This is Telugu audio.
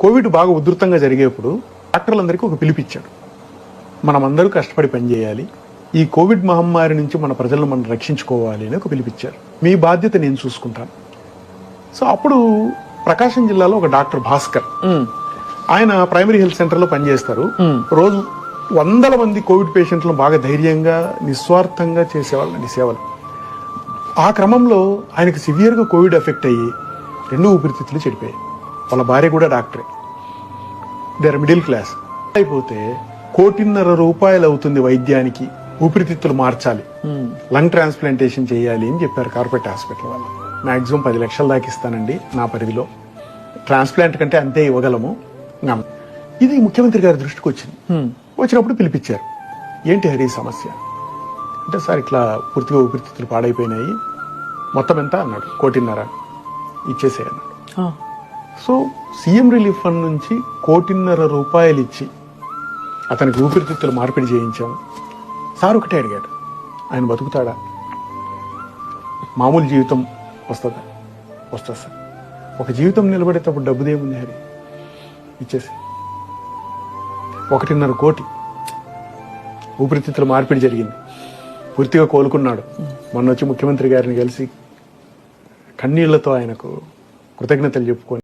కోవిడ్ బాగా ఉధృతంగా జరిగేప్పుడు డాక్టర్లందరికీ ఒక పిలిపిచ్చాడు. మనమందరూ కష్టపడి పనిచేయాలి. ఈ కోవిడ్ మహమ్మారి నుంచి మన ప్రజలను మనం రక్షించుకోవాలి అని ఒక పిలిపిచ్చారు. మీ బాధ్యత నేను చూసుకుంటాను. సో అప్పుడు ప్రకాశం జిల్లాలో ఒక డాక్టర్ భాస్కర్. ఆయన ప్రైమరీ హెల్త్ సెంటర్లో పనిచేస్తారు. రోజు వందల మంది కోవిడ్ పేషెంట్లను బాగా ధైర్యంగా నిస్వార్థంగా చేసేవాళ్ళండి సేవలు. ఆ క్రమంలో ఆయనకి సివియర్గా కోవిడ్ ఎఫెక్ట్ అయ్యి రెండు ఊపిరితిత్తులు చెడిపోయాయి. వాళ్ళ భార్య కూడా డాక్టరే. దే మిడిల్ క్లాస్ అయిపోతే కోటిన్నర రూపాయలు అవుతుంది వైద్యానికి ఊపిరితిత్తులు మార్చాలి. లంగ్ ట్రాన్స్ప్లాంటేషన్ చేయాలి అని చెప్పారు కార్పొరేట్ హాస్పిటల్ వాళ్ళు. మాక్సిమం పది లక్షల దాకా ఇస్తానండి నా పరిధిలో. ట్రాన్స్ప్లాంట్ కంటే అంతే ఇవ్వగలము. ఇది ముఖ్యమంత్రి గారి దృష్టికి వచ్చింది. వచ్చినప్పుడు పిలిపించారు. ఏంటి హరి సమస్య? అంటే సార్ ఇట్లా పూర్తిగా ఊపిరితిత్తులు పాడైపోయినాయి. మొత్తం ఎంత? అన్నాడు. కోటిన్నర. ఇచ్చేసే అన్నాడు. సో సీఎం రిలీఫ్ ఫండ్ నుంచి కోటిన్నర రూపాయలు ఇచ్చి అతనికి ఊపిరితిత్తులు మార్పిడి చేయించాము. సార్ ఒకటే అడిగాడు. ఆయన బతుకుతాడా? మామూలు జీవితం వస్తుందా? వస్తుంది సార్. ఒక జీవితం నిలబడేటప్పుడు డబ్బుదేముంది హరి. ఇచ్చేసి. ఒకటిన్నర కోటి. ఊపిరితిత్తుల మార్పిడి జరిగింది. పూర్తిగా కోలుకున్నాడు. మొన్న వచ్చి ముఖ్యమంత్రి గారిని కలిసి కన్నీళ్ళతో ఆయనకు కృతజ్ఞతలు చెప్పుకొని